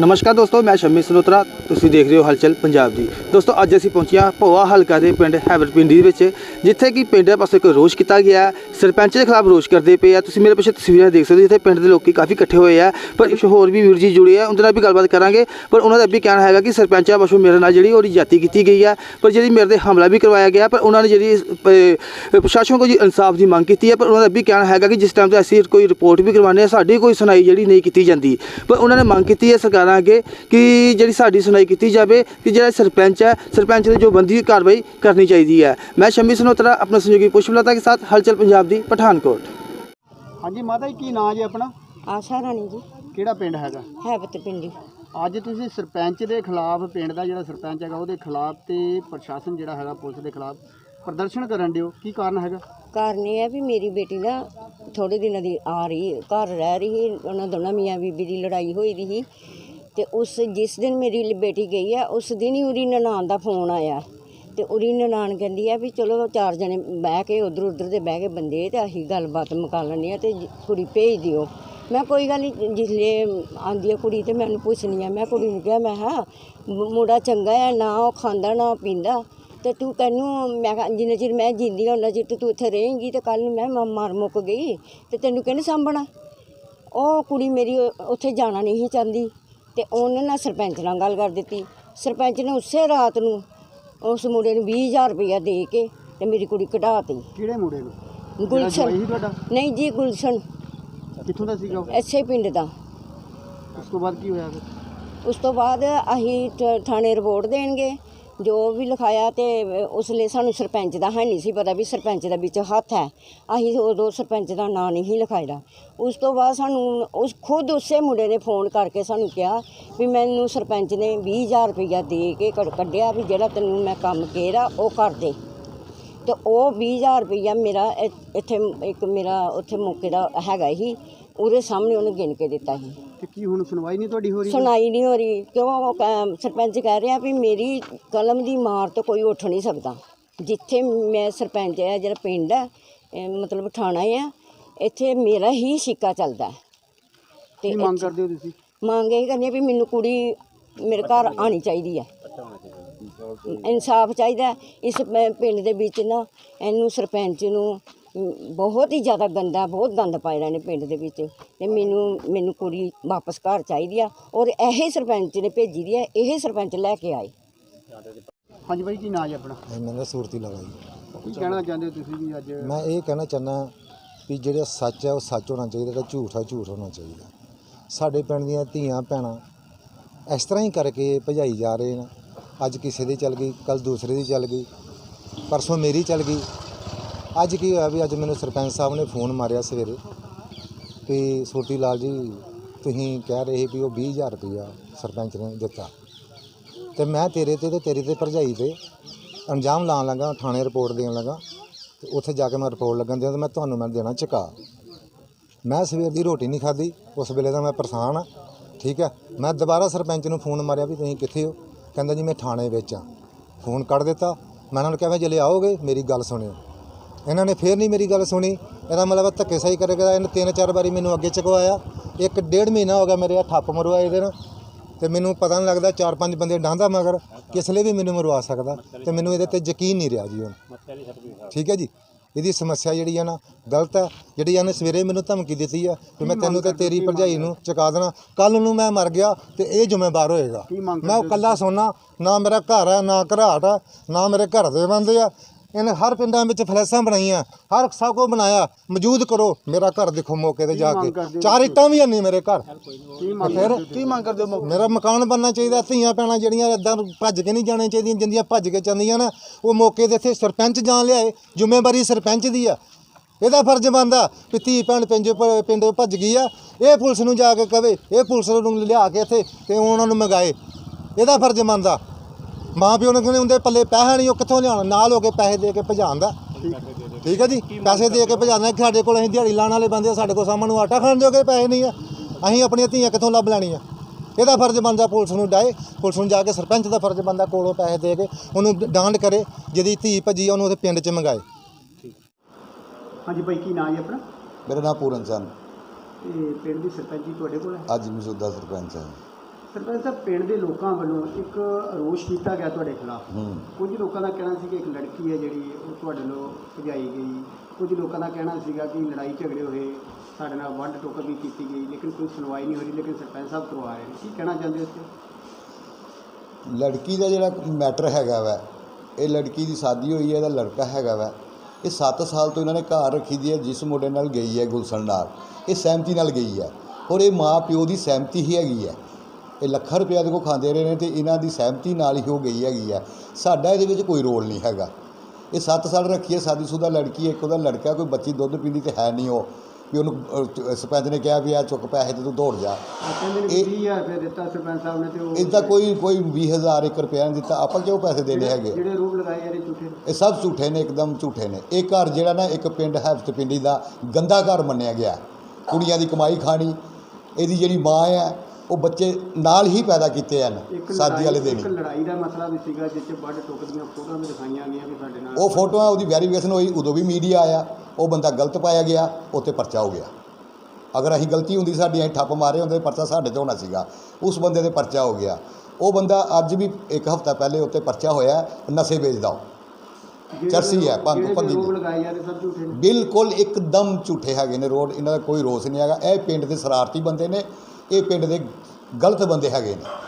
ਨਮਸਕਾਰ ਦੋਸਤੋ, ਮੈਂ ਸ਼ਮੀ ਸਨੋਤਰਾ ਤੁਸੀਂ ਦੇਖ ਰਹੇ ਹੋ ਹਲਚਲ ਪੰਜਾਬ ਦੀ। ਦੋਸਤੋ, ਅੱਜ ਅਸੀਂ ਪਹੁੰਚੇ ਹਾਂ ਭੋਆ ਹਲਕਾ ਦੇ ਪਿੰਡ ਹੈਵਰਪਿੰਡੀ ਦੇ ਵਿੱਚ, ਜਿੱਥੇ ਕਿ ਪਿੰਡ ਦੇ ਪਾਸੇ ਕੋਈ ਰੋਸ਼ ਕੀਤਾ ਗਿਆ ਸਰਪੰਚ ਦੇ ਖਿਲਾਫ ਰੋਸ਼ ਕਰਦੇ ਪਏ ਆ। ਤੁਸੀਂ ਮੇਰੇ ਪਿੱਛੇ ਤਸਵੀਰਾਂ ਦੇਖ ਸਕਦੇ ਹੋ, ਜਿੱਥੇ ਪਿੰਡ ਦੇ ਲੋਕੀ ਕਾਫੀ ਇਕੱਠੇ ਹੋਏ ਆ। ਪਰ ਇੱਕ ਹੋਰ ਵੀ ਵੀਰ ਜੀ ਜੁੜੇ ਆ ਉਹਨਾਂ ਨਾਲ ਵੀ ਗੱਲਬਾਤ ਕਰਾਂਗੇ। ਪਰ ਉਹਨਾਂ ਦਾ ਇਹ ਵੀ ਕਹਿਣਾ ਹੈਗਾ ਕਿ ਸਰਪੰਚਾਂ ਵੱਲੋਂ ਮੇਰੇ ਨਾਲ ਜਿਹੜੀ ਉਹਦੀ ਜਾਤੀ ਕੀਤੀ ਗਈ ਹੈ ਪਰ ਜਿਹੜੀ ਮੇਰੇ ਤੇ ਹਮਲਾ ਵੀ ਕਰਵਾਇਆ ਗਿਆ, ਪਰ ਉਹਨਾਂ ਨੇ ਜਿਹੜੀ ਪ੍ਰਸ਼ਾਸਨ ਕੋਲ ਜੀ ਇਨਸਾਫ ਦੀ ਮੰਗ ਕੀਤੀ ਹੈ ਪਰ ਉਹਨਾਂ ਦਾ ਇਹ ਵੀ ਕਹਿਣਾ ਹੈਗਾ ਕਿ ਜਿਸ ਟਾਈਮ ਤੇ ਅਸੀਂ ਕੋਈ ਰਿਪੋਰਟ ਵੀ ਕਰਵਾਉਂਦੇ ਹਾਂ ਸਾਡੀ ਕੋਈ ਸੁਣਾਈ ਜਿਹੜੀ ਨਹੀਂ ਕੀਤੀ ਜਾਂਦੀ। ਪਰ ਉਹਨਾਂ ਨੇ ਮੰਗ ਕੀਤੀ ਹੈ ਸਰਕਾਰ ਅੱਗੇ ਕਿ ਜਿਹੜੀ ਸਾਡੀ ਸੁਣਾਈ ਕੀਤੀ ਜਾਵੇ ਕਿ ਜਿਹੜਾ ਸਰਪੰਚ ਹੈ ਸਰਪੰਚ ਦੀ ਜੋ ਬੰਦੀ ਕਾਰਵਾਈ ਕਰਨੀ ਚਾਹੀਦੀ ਹੈ। ਮੈਂ ਸ਼ਮੀ ਸਨੋਤਰਾ ਆਪਣੇ ਸਹਿਯੋਗੀ ਪੁਸ਼ਪਲਤਾ ਕੇ ਸਾਥ ਹਲਚਲ ਪੰਜਾਬ ਦੀ ਪਠਾਨਕੋਟ। ਹਾਂਜੀ ਮਾਤਾ ਜੀ ਕੀ ਨਾਂ ਜੀ ਆਪਣਾ? ਆਸ਼ਾ ਰਾਣੀ ਜੀ। ਕਿਹੜਾ ਪਿੰਡ ਹੈਗਾ? ਹੈ ਬਤ ਪਿੰਡੀ ਅੱਜ ਤੁਸੀਂ ਸਰਪੰਚ ਦੇ ਖਿਲਾਫ ਪਿੰਡ ਦਾ ਜਿਹੜਾ ਸਰਪੰਚ ਹੈਗਾ ਉਹਦੇ ਖਿਲਾਫ ਤੇ ਪ੍ਰਸ਼ਾਸਨ ਜਿਹੜਾ ਹੈਗਾ ਪੁਲਿਸ ਦੇ ਖਿਲਾਫ ਪ੍ਰਦਰਸ਼ਨ ਕਰਨ ਦਿਓ। ਕੀ ਕਾਰਨ ਹੈਗਾ? ਕਾਰਨ ਇਹ ਹੈ ਵੀ ਮੇਰੀ ਬੇਟੀ ਨਾ ਥੋੜੇ ਦਿਨਾਂ ਦੀ ਆ ਰਹੀ ਘਰ ਰਹਿ ਰਹੀ ਉਹਨਾਂ ਦੋਨਾਂ ਮੀਆਂ ਬੀਬੀ ਦੀ ਲੜਾਈ ਹੋਈ ਦੀ ਸੀ ਤੇ ਉਸ ਜਿਸ ਦਿਨ ਮੇਰੀ ਬੇਟੀ ਗਈ ਆ, ਉਸ ਦਿਨ ਹੀ ਉਹਦੀ ਨਨਾਣ ਦਾ ਫੋਨ ਆਇਆ। ਤੇ ਉਹਦੀ ਨਨਾਣ ਕਹਿੰਦੀ ਆ ਵੀ ਚਲੋ ਚਾਰ ਜਣੇ ਬਹਿ ਕੇ ਉਧਰ ਉਧਰ ਦੇ ਬਹਿ ਕੇ ਬੰਦੇ ਤੇ ਅਸੀਂ ਗੱਲਬਾਤ ਮੁਕਾ ਲੈਂਦੇ ਆ ਤੇ ਕੁੜੀ ਭੇਜ ਦਿਓ। ਮੈਂ ਕੋਈ ਗੱਲ ਨਹੀਂ ਜਿਸਲੇ ਆਂਦੀ ਆ ਕੁੜੀ ਤੇ ਮੈਨੂੰ ਪੁੱਛਣੀ ਆ, ਮੈਂ ਕੁੜੀ ਨੂੰ ਕਿਹਾ, ਮੈਂ ਹਾਂ ਮੁੰਡਾ ਚੰਗਾ ਹੈ ਨਾ ਉਹ ਖਾਂਦਾ, ਨਾ ਪੀਂਦਾ। ਤੇ ਤੂੰ ਕਹਿੰਨੂੰ ਮੈਂ ਕਿਹਾ, ਜਿੰਨਾ ਚਿਰ ਮੈਂ ਜਿੰਦੀ ਹਾਂ ਉਹਨਾਂ ਚਿਰ ਤੂੰ ਇੱਥੇ ਰਹੇਂਗੀ ਤੇ ਕੱਲ ਨੂੰ ਮੈਂ ਮਾਰ ਮੁੱਕ ਗਈ ਤੇ ਤੈਨੂੰ ਕਿਹਨੇ ਸਾਂਭਣਾ? ਉਹ ਕੁੜੀ ਮੇਰੀ ਉੱਥੇ ਜਾਣਾ ਨਹੀਂ ਚਾਹੁੰਦੀ। ਤੇ ਉਹਨੇ ਨਾ ਸਰਪੰਚ ਨਾਲ ਗੱਲ ਕਰ ਦਿੱਤੀ। ਸਰਪੰਚ ਨੇ ਉਸੇ ਰਾਤ ਨੂੰ ਉਸ ਮੁੰਡੇ ਨੂੰ 20000 ਰੁਪਇਆ ਦੇ ਕੇ ਤੇ ਮੇਰੀ ਕੁੜੀ ਕਢਾਤੀ। ਕਿਹੜੇ ਮੁੰਡੇ ਨੂੰ? ਜਿਹੜਾ ਗੁਲਸ਼ਨ। ਜਵਾਈ ਸੀ ਤੁਹਾਡਾ? ਨਹੀਂ ਜੀ ਗੁਲਸ਼ਨ। ਕਿੱਥੋਂ ਦਾ ਸੀਗਾ ਉਹ? ਐਸੇ ਪਿੰਡ ਦਾ। ਉਸ ਤੋਂ ਬਾਅਦ ਕੀ ਹੋਇਆ ਫਿਰ? ਉਸ ਤੋਂ ਬਾਅਦ ਅਸੀਂ ਥ- ਥਾਣੇ ਰਿਪੋਰਟ ਦੇਣਗੇ। ਜੋ ਵੀ ਲਿਖਾਇਆ ਤੇ ਉਸ ਲਈ ਸਾਨੂੰ ਸਰਪੰਚ ਦਾ ਹੈ ਨਹੀਂ ਸੀ ਪਤਾ ਵੀ ਸਰਪੰਚ ਦਾ ਵਿੱਚ ਹੱਥ ਹੈ। ਅਸੀਂ ਉਦੋਂ ਸਰਪੰਚ ਦਾ ਨਾਂ ਨਹੀਂ ਲਿਖਾਇਦਾ। ਉਸ ਤੋਂ ਬਾਅਦ ਸਾਨੂੰ ਉਸ ਖੁਦ ਉਸੇ ਮੁੰਡੇ ਨੇ ਫੋਨ ਕਰਕੇ ਸਾਨੂੰ ਕਿਹਾ ਵੀ ਮੈਨੂੰ ਸਰਪੰਚ ਨੇ 20000 ਰੁਪਇਆ ਦੇ ਕੇ ਕੱਢ- ਕੱਢਿਆ ਵੀ ਜਿਹੜਾ ਤੈਨੂੰ ਮੈਂ ਕੰਮ ਕਿਹਾ ਉਹ ਕਰ ਦੇ। ਤੇ ਉਹ 20000 ਰੁਪਇਆ ਮੇਰਾ ਇ- ਇੱਥੇ ਇੱਕ ਮੇਰਾ ਉੱਥੇ ਮੌਕੇ ਦਾ ਹੈਗਾ ਹੀ ਉਹਦੇ ਸਾਹਮਣੇ ਉਹਨੇ ਗਿਣ ਕੇ ਦਿੱਤਾ ਸੀ। ਤੇ ਕੀ ਹੁਣ ਸੁਣਵਾਈ ਨਹੀਂ ਤੁਹਾਡੀ ਹੋ ਰਹੀ? ਸੁਣਾਈ ਨਹੀਂ ਹੋ ਰਹੀ। ਕਿਉਂ? ਉਹ ਕ- ਸਰਪੰਚ ਕਹਿ ਰਿਹਾ ਵੀ ਮੇਰੀ ਕਲਮ ਦੀ ਮਾਰ ਤੋਂ ਕੋਈ ਉੱਠ ਨਹੀਂ ਸਕਦਾ। ਜਿੱਥੇ ਮੈਂ ਸਰਪੰਚ ਹੈ ਜਿਹੜਾ ਪਿੰਡ ਹੈ ਇਹ ਮਤਲਬ ਥਾਣਾ ਹੈ ਇੱਥੇ ਮੇਰਾ ਹੀ ਸਿੱਕਾ ਚੱਲਦਾ ਹੈ। ਤੇ ਕੀ ਮੰਗ ਕਰਦੇ ਹੋ ਤੁਸੀਂ? ਮੰਗ ਇਹ ਕਰਨੀ ਹੈ ਵੀ ਮੈਨੂੰ ਕੁੜੀ ਮੇਰੇ ਘਰ ਆਣੀ ਚਾਹੀਦੀ ਹੈ ਇਨਸਾਫ ਚਾਹੀਦਾ। ਹੈ। ਇਸ ਪ- ਪਿੰਡ ਦੇ ਵਿੱਚ ਨਾ ਇਹਨੂੰ ਸਰਪੰਚ ਨੂੰ ਬਹੁਤ ਹੀ ਜ਼ਿਆਦਾ ਗੰਦਾ ਬਹੁਤ ਗੰਦ ਪਾਇਆ ਨੇ ਪਿੰਡ ਦੇ ਵਿੱਚ। ਤੇ ਮੈਨੂੰ ਮੈਨੂੰ ਕੁੜੀ ਵਾਪਸ ਘਰ ਚਾਹੀਦੀ ਆ ਔਰ ਇਹ ਸਰਪੰਚ ਨੇ ਭੇਜੀ ਦੀ ਹੈ ਇਹ ਸਰਪੰਚ ਲੈ ਕੇ ਆਏ। ਹਾਂਜੀ ਬਾਈ ਕੀ ਨਾਂ ਜੀ ਆਪਣਾ? ਮੇਰਾ ਸੂਰਤੀ ਲਗਾ ਜੀ। ਕੀ ਕਹਿਣਾ ਚਾਹੁੰਦੇ ਹੋ ਤੁਸੀਂ ਵੀ ਅੱਜ? ਮੈਂ ਇਹ ਕਹਿਣਾ ਚਾਹੁੰਦਾ ਵੀ ਜਿਹੜਾ ਸੱਚ ਹੈ ਉਹ ਸੱਚ ਹੋਣਾ ਚਾਹੀਦਾ ਤੇ ਝੂਠ ਹੈ ਝੂਠ ਹੋਣਾ ਚਾਹੀਦਾ। ਸਾਡੇ ਪਿੰਡ ਦੀਆਂ ਧੀਆਂ ਭੈਣਾਂ ਇਸ ਤਰ੍ਹਾਂ ਹੀ ਕਰਕੇ ਭਜਾਈ ਜਾ ਰਹੇ ਨੇ। ਅੱਜ ਕਿਸੇ ਦੀ ਚੱਲ ਗਈ ਕੱਲ ਦੂਸਰੇ ਦੀ ਚੱਲ ਗਈ ਪਰਸੋਂ ਮੇਰੀ ਚੱਲ ਗਈ। ਅੱਜ ਕੀ ਹੋਇਆ ਵੀ ਅੱਜ ਮੈਨੂੰ ਸਰਪੰਚ ਸਾਹਿਬ ਨੇ ਫੋਨ ਮਾਰਿਆ ਸਵੇਰੇ ਕਿ ਸੋਟੀ ਲਾਲ ਜੀ, ਤੁਸੀਂ ਕਹਿ ਰਹੇ ਵੀ ਉਹ 20000 ਰੁਪਇਆ ਸਰਪੰਚ ਨੇ ਦਿੱਤਾ। ਤੇ ਮੈਂ ਤੇਰੇ ਤੇ ਤੇ ਤੇਰੀ ਤੇ ਭਰਜਾਈ ਤੇ ਅੰਜਾਮ ਲਾਉਣ ਲੱਗਾ, ਥਾਣੇ ਰਿਪੋਰਟ ਦੇਣ ਲੱਗਾ ਤੇ ਉੱਥੇ ਜਾ ਕੇ ਮੈਂ ਰਿਪੋਰਟ ਲੱਗਣ ਦਿਆਂ ਤੇ ਮੈਂ ਤੁਹਾਨੂੰ ਮੈਂ ਦੇਣਾ ਚੁਕਾ। ਮੈਂ ਸਵੇਰ ਦੀ ਰੋਟੀ ਨਹੀਂ ਖਾਧੀ, ਉਸ ਵੇਲੇ ਦਾ ਮੈਂ ਪਰੇਸ਼ਾਨ ਆ, ਠੀਕ ਹੈ। ਮੈਂ ਦੁਬਾਰਾ ਸਰਪੰਚ ਨੂੰ ਫੋਨ ਮਾਰਿਆ ਵੀ ਤੁਸੀਂ ਕਿੱਥੇ ਹੋ? ਕਹਿੰਦਾ ਜੀ ਮੈਂ ਥਾਣੇ ਵਿੱਚ ਆ। ਫੋਨ ਕੱਢ ਦਿੱਤਾ। ਮੈਂ ਉਹਨਾਂ ਨੂੰ ਕਿਹਾ ਵੀ ਜਲੇ ਆਓਗੇ, ਮੇਰੀ ਗੱਲ ਸੁਣਿਓ। ਇਹਨਾਂ ਨੇ ਫੇਰ ਨਹੀਂ ਮੇਰੀ ਗੱਲ ਸੁਣੀ। ਇਹਦਾ ਮਤਲਬ ਧੱਕੇ ਸਹੀ ਕਰੇਗਾ ਇਹਨੇ ਤਿੰਨ ਚਾਰ ਵਾਰੀ ਮੈਨੂੰ ਅੱਗੇ ਚੁਕਵਾਇਆ। ਇੱਕ ਡੇਢ ਮਹੀਨਾ ਹੋ ਗਿਆ ਮੇਰੇ ਆ ਠੱਪ ਮਰਵਾਏ ਇਹਦੇ ਨਾਲ। ਤੇ ਮੈਨੂੰ ਪਤਾ ਨਹੀਂ ਲੱਗਦਾ ਚਾਰ ਪੰਜ ਬੰਦੇ ਡਾਂਦਾ ਮਗਰ ਕਿਸ ਲਈ ਵੀ ਮੈਨੂੰ ਮਰਵਾ ਸਕਦਾ। ਤੇ ਮੈਨੂੰ ਇਹਦੇ ਤੇ ਯਕੀਨ ਨਹੀਂ ਰਿਹਾ ਜੀ ਹੁਣ। ਠੀਕ ਹੈ ਜੀ? ਇਹਦੀ ਸਮੱਸਿਆ ਜਿਹੜੀ ਆ ਨਾ ਗਲਤ ਹੈ ਜਿਹੜੀ ਇਹਨੇ ਸਵੇਰੇ ਮੈਨੂੰ ਧਮਕੀ ਦਿੱਤੀ ਆ ਕਿ ਮੈਂ ਤੈਨੂੰ ਤੇ ਤੇਰੀ ਭਰਜਾਈ ਨੂੰ ਚੁਕਾ ਦੇਣਾ। ਕੱਲ ਨੂੰ ਮੈਂ ਮਰ ਗਿਆ ਤੇ ਇਹ ਜ਼ਿੰਮੇਵਾਰ ਹੋਏਗਾ। ਮੈਂ ਉਹ ਇਕੱਲਾ ਸੋਨਾ। ਨਾ ਮੇਰਾ ਘਰ ਹੈ ਨਾ ਘਰਾਟ ਹੈ ਨਾ ਮੇਰੇ ਘਰ ਦੇ ਬੰਦੇ ਆ। ਇਹਨੇ ਹਰ ਪਿੰਡਾਂ ਵਿੱਚ ਫਲੈਸਾਂ ਬਣਾਈਆਂ ਹਰ ਸਭ ਕੁਝ ਬਣਾਇਆ। ਮੌਜੂਦ ਕਰੋ ਮੇਰਾ ਘਰ ਦੇਖੋ ਮੌਕੇ ਤੇ ਜਾ ਕੇ। ਚਾਰ ਇੱਟਾਂ ਵੀ ਨਹੀਂ ਮੇਰੇ ਘਰ। ਕੀ ਮੰਗ ਫਿਰ ਕੀ ਮੰਗ ਕਰਦੇ ਹੋ ਮੇਰਾ ਮਕਾਨ ਬਣਨਾ ਚਾਹੀਦਾ ਧੀਆਂ ਪੈਣਾ ਜਿਹੜੀਆਂ ਇਦਾਂ ਭੱਜ ਕੇ ਨਹੀਂ ਜਾਣੇ ਚਾਹੀਦੀਆਂ ਜਿੰਦੀਆਂ ਭੱਜ ਕੇ ਜਾਂਦੀਆਂ ਨਾ ਉਹ ਮੌਕੇ ਦੇ ਇੱਥੇ ਸਰਪੰਚ ਜਾਣ ਲਿਆਏ ਜ਼ਿੰਮੇਵਾਰੀ ਸਰਪੰਚ ਦੀ ਆ। ਇਹਦਾ ਫਰਜ਼ ਬਣਦਾ ਵੀ ਧੀ ਭੈਣ ਪਿੰਡ ਪਿੰਡ ਭੱਜ ਗਈ ਆ ਇਹ ਪੁਲਿਸ ਨੂੰ ਜਾ ਕੇ ਕਵੇ ਇਹ ਪੁਲਿਸ ਨੂੰ ਲਿਆ ਕੇ ਇੱਥੇ ਤੇ ਉਹਨਾਂ ਨੂੰ ਮੰਗਾਏ। ਇਹਦਾ ਫਰਜ਼ ਬਣਦਾ। ਮਾਂ ਪਿਓ ਨੇ ਕਹਿੰਦੇ ਹੁੰਦੇ ਪੱਲੇ ਪੈਸਾ ਨਹੀਂ ਉਹ ਕਿੱਥੋਂ ਲਿਆਉਣਾ? ਨਾਲ ਹੋ ਕੇ ਪੈਸੇ ਦੇ ਕੇ ਭਜਾਉਣ ਦਾ ਠੀਕ ਹੈ ਜੀ? ਪੈਸੇ ਦੇ ਕੇ ਭਜਾਉਂਦਾ। ਕਿ ਸਾਡੇ ਕੋਲ ਅਸੀਂ ਦਿਹਾੜੀ ਲਾਣ ਵਾਲੇ ਬੰਦੇ ਆ ਸਾਡੇ ਕੋਲ ਸਾਹਮਣੇ ਨੂੰ ਆਟਾ ਖਾਣ ਜੋਗੇ ਪੈਸੇ ਨਹੀਂ ਆ। ਅਸੀਂ ਆਪਣੀਆਂ ਧੀਆਂ ਕਿੱਥੋਂ ਲੱਭ ਲੈਣੀਆਂ ਇਹਦਾ ਫਰਜ਼ ਬਣਦਾ ਪੁਲਿਸ ਨੂੰ ਡਾਏ। ਪੁਲਿਸ ਨੂੰ ਜਾ ਕੇ ਸਰਪੰਚ ਦਾ ਫਰਜ਼ ਬਣਦਾ ਕੋਲੋਂ ਪੈਸੇ ਦੇ ਕੇ। ਉਹਨੂੰ ਡਾਂਡ ਕਰੇ ਜਿਹਦੀ ਧੀ ਭੱਜੀ ਉਹਨੂੰ ਉਹਦੇ ਪਿੰਡ 'ਚ ਮੰਗਾਏ। ਹਾਂਜੀ ਬਾਈ ਕੀ ਨਾਂ ਜੀ ਆਪਣਾ? ਮੇਰਾ ਨਾਮ ਪੂਰਨ ਚੰਦ। ਤੇ ਪਿੰਡ ਦੀ ਸਰਪੰਚ ਤੁਹਾਡੇ ਕੋਲ ਹੈ? ਅੱਜ ਮੌਜੂਦਾ ਸਰਪੰਚ ਹਾਂ ਸਰਪੰਚ ਸਾਹਿਬ ਪਿੰਡ ਦੇ ਲੋਕਾਂ ਵੱਲੋਂ ਇੱਕ ਰੋਸ਼ ਕੀਤਾ ਗਿਆ ਤੁਹਾਡੇ ਖਿਲਾਫ। ਕੁਝ ਲੋਕਾਂ ਦਾ ਕਹਿਣਾ ਸੀ ਕਿ ਇੱਕ ਲੜਕੀ ਹੈ ਜਿਹੜੀ ਉਹ ਤੁਹਾਡੇ ਵੱਲੋਂ ਭਜਾਈ ਗਈ। ਕੁਝ ਲੋਕਾਂ ਦਾ ਕਹਿਣਾ ਸੀਗਾ ਕਿ ਲੜਾਈ ਝਗੜੇ ਹੋਏ ਸਾਡੇ ਨਾਲ ਵੱਢ ਟੋਕ ਵੀ ਕੀਤੀ ਗਈ ਲੇਕਿਨ ਕੋਈ ਸੁਣਵਾਈ ਨਹੀਂ ਹੋ ਰਹੀ ਲੇਕਿਨ ਸਰਪੰਚ ਸਾਹਿਬ ਕਰਵਾ ਰਹੇ ਨੇ। ਕੀ ਕਹਿਣਾ ਚਾਹੁੰਦੇ ਇਸ 'ਤੇ? ਲੜਕੀ ਦਾ ਜਿਹੜਾ ਮੈਟਰ ਹੈਗਾ ਵਾ ਇਹ ਲੜਕੀ ਦੀ ਸ਼ਾਦੀ ਹੋਈ ਹੈ ਇਹਦਾ ਲੜਕਾ ਹੈਗਾ ਵਾ। ਇਹ 7 ਸਾਲ ਤੋਂ ਇਹਨਾਂ ਨੇ ਘਰ ਰੱਖੀ ਦੀ ਹੈ ਜਿਸ ਮੁੰਡੇ ਨਾਲ ਗਈ ਹੈ ਗੁਲਸ਼ਨ ਨਾਲ ਇਹ ਸਹਿਮਤੀ ਨਾਲ ਗਈ ਹੈ। ਔਰ ਇਹ ਮਾਂ ਪਿਓ ਦੀ ਸਹਿਮਤੀ ਹੀ ਹੈਗੀ ਹੈ। ਇਹ ਲੱਖਾਂ ਰੁਪਇਆ ਦੇ ਕੋ ਖਾਂਦੇ ਰਹੇ ਨੇ ਤੇ ਇਹਨਾਂ ਦੀ ਸਹਿਮਤੀ ਨਾਲ ਹੀ ਉਹ ਗਈ ਹੈਗੀ ਹੈ ਸਾਡਾ ਇਹਦੇ ਵਿੱਚ ਕੋਈ ਰੋਲ ਨਹੀਂ ਹੈਗਾ। ਇਹ 7 ਸਾਲ ਰੱਖੀ ਹੈ ਸ਼ਾਦੀशुदा ਲੜਕੀ ਹੈ ਇੱਕ ਉਹਦਾ ਲੜਕਾ ਕੋਈ ਬੱਚੀ ਦੁੱਧ ਪੀਂਦੀ ਤੇ ਹੈ ਨਹੀਂ ਉਹ। ਵੀ ਉਹਨੂੰ ਸਰਪੰਚ ਨੇ ਕਿਹਾ ਵੀ ਆ ਚੁੱਕ ਪੈਸੇ ਤੇ ਤੂੰ ਦੌੜ ਜਾ। ਇਹ- 20000 ਰੁਪਏ ਦਿੱਤਾ ਸਰਪੰਚ ਸਾਹਿਬ ਨੇ ਤੇ ਉਹ ਇਸਦਾ ਕੋਈ ਕੋਈ 20000 ਇੱਕ ਰੁਪਇਆ ਨਹੀਂ ਦਿੱਤਾ। ਆਪਾਂ ਕਿਉਂ ਪੈਸੇ ਦੇਣੇ ਜਿਹੜੇ- ਹੈਗੇ? ਜਿਹੜੇ ਰੂਪ ਲਗਾਏ ਜਾ ਰਹੇ ਝੂਠੇ ਇਹ ਸਭ ਝੂਠੇ ਨੇ ਇੱਕਦਮ ਝੂਠੇ ਨੇ। ਇਹ ਘਰ ਜਿਹੜਾ ਨਾ ਇੱਕ ਪਿੰਡ ਹੈਫਤ ਪਿੰਡੀ ਦਾ ਗੰਦਾ ਘਰ ਮੰਨਿਆ ਗਿਆ। ਕੁੜੀਆਂ ਦੀ ਕਮਾਈ ਖਾਣੀ ਇਹਦੀ ਜਿਹੜੀ ਮਾਂ ਹੈ ਉਹ ਬੱਚੇ ਨਾਲ ਹੀ ਪੈਦਾ ਕੀਤੇ ਹਨ ਸ਼ਾਦੀ ਵਾਲੇ ਦਿਨ ਇੱਕ। ਲੜਾਈ ਦਾ ਮਸਲਾ ਵੀ ਸੀਗਾ ਜਿਸ 'ਚ ਵੱਢ ਟੋਕ ਦੀਆਂ ਫੋਟੋਆਂ ਵੀ ਦਿਖਾਈਆਂ ਗਈਆਂ ਵੀ ਸਾਡੇ ਨਾਲ। ਉਹ ਫੋਟੋਆਂ ਉਹਦੀ ਵੈਰੀਫਿਕੇਸ਼ਨ ਹੋਈ ਉਦੋਂ ਵੀ ਮੀਡੀਆ ਆਇਆ ਉਹ ਬੰਦਾ ਗਲਤ ਪਾਇਆ ਗਿਆ ਉੱਤੇ ਪਰਚਾ ਹੋ ਗਿਆ। ਅਗਰ ਅਸੀਂ ਗਲਤੀ ਹੁੰਦੀ ਸਾਡੀ ਅਸੀਂ ਠੱਪ ਮਾਰੇ ਹੁੰਦੇ ਪਰਚਾ ਸਾਡੇ ਤੇ ਹੋਣਾ ਸੀਗਾ। ਉਸ ਬੰਦੇ ਤੇ ਪਰਚਾ ਹੋ ਗਿਆ। ਉਹ ਬੰਦਾ ਅੱਜ ਵੀ ਇੱਕ ਹਫ਼ਤਾ ਪਹਿਲੇ ਉੱਤੇ ਪਰਚਾ ਹੋਇਆ ਨਸ਼ੇ ਵੇਚਦਾ ਚਰਸੀ ਹੈ, ਝੂਠੇ ਨੇ। ਬਿਲਕੁਲ ਇੱਕਦਮ ਝੂਠੇ ਹੈਗੇ ਨੇ ਰੋਡ ਇਹਨਾਂ ਦਾ ਕੋਈ ਰੋਸ ਨਹੀਂ ਹੈਗਾ। ਇਹ ਪਿੰਡ ਦੇ ਸ਼ਰਾਰਤੀ ਬੰਦੇ ਨੇ ਇਹ ਪਿੰਡ ਦੇ ਗਲਤ ਬੰਦੇ ਹੈਗੇ ਨੇ।